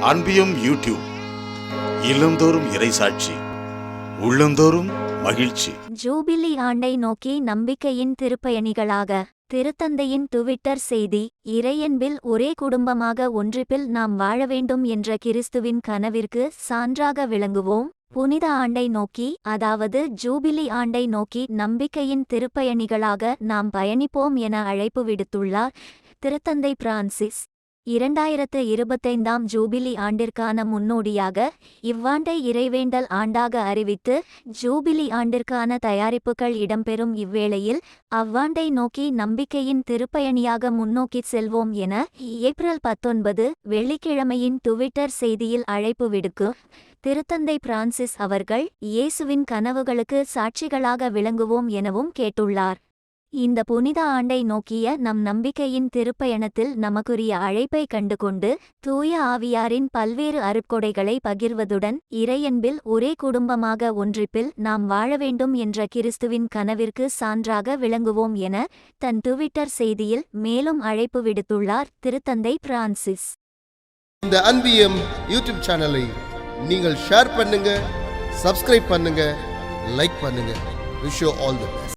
அன்பியும் YouTube இல்லந்தோறும் இறைசாட்சி உள்ளந்தோறும் மகிழ்ச்சி. ஜூபிலி ஆண்டை நோக்கி நம்பிக்கையின் திருப்பயணிகளாக திருத்தந்தையின் டுவிட்டர் செய்தி இறையன்பில் ஒரே குடும்பமாக ஒன்றிப்பில் நாம் வாழ வேண்டும் என்ற கிறிஸ்துவின் கனவிற்கு சான்றாக விளங்குவோம். புனித ஆண்டை நோக்கி அதாவது ஜூபிலி ஆண்டை நோக்கி நம்பிக்கையின் திருப்பயணிகளாக நாம் பயணிப்போம் என அழைப்பு விடுத்துள்ளார் திருத்தந்தை பிரான்சிஸ். இரண்டாயிரத்து இருபத்தைந்தாம் ஜூபிலி ஆண்டிற்கான முன்னோடியாக இவ்வாண்டை இறைவேண்டல் ஆண்டாக அறிவித்து ஜூபிலி ஆண்டிற்கான தயாரிப்புகள் இடம்பெறும் இவ்வேளையில் அவ்வாண்டை நோக்கி நம்பிக்கையின் திருப்பயணியாக முன்னோக்கிச் செல்வோம் என ஏப்ரல் பத்தொன்பது வெள்ளிக்கிழமையின் டுவிட்டர் செய்தியில் அழைப்பு விடுக்கு திருத்தந்தை பிரான்சிஸ் அவர்கள் இயேசுவின் கனவுகளுக்கு சாட்சிகளாக விளங்குவோம் எனவும் கேட்டுள்ளார். இந்த புனித ஆண்டை நோக்கிய நம் நம்பிக்கையின் திருப்பயணத்தில் நமக்குரிய அழைப்பை கண்டுகொண்டு தூய ஆவியாரின் பல்வேறு அருட்கொடைகளை பகிர்வதுடன் இறையன்பில் ஒரே குடும்பமாக ஒன்றிப்பில் நாம் வாழ வேண்டும் என்ற கிறிஸ்துவின் கனவிற்கு சான்றாக விளங்குவோம் என தன் டுவிட்டர் செய்தியில் மேலும் அழைப்பு விடுத்துள்ளார் திருத்தந்தை பிரான்சிஸ். இந்த அன்பியம் யூடியூப் சேனலை நீங்கள் ஷேர் பண்ணுங்க சப்ஸ்கிரைப் பண்ணுங்க லைக் பண்ணுங்க. Wish all the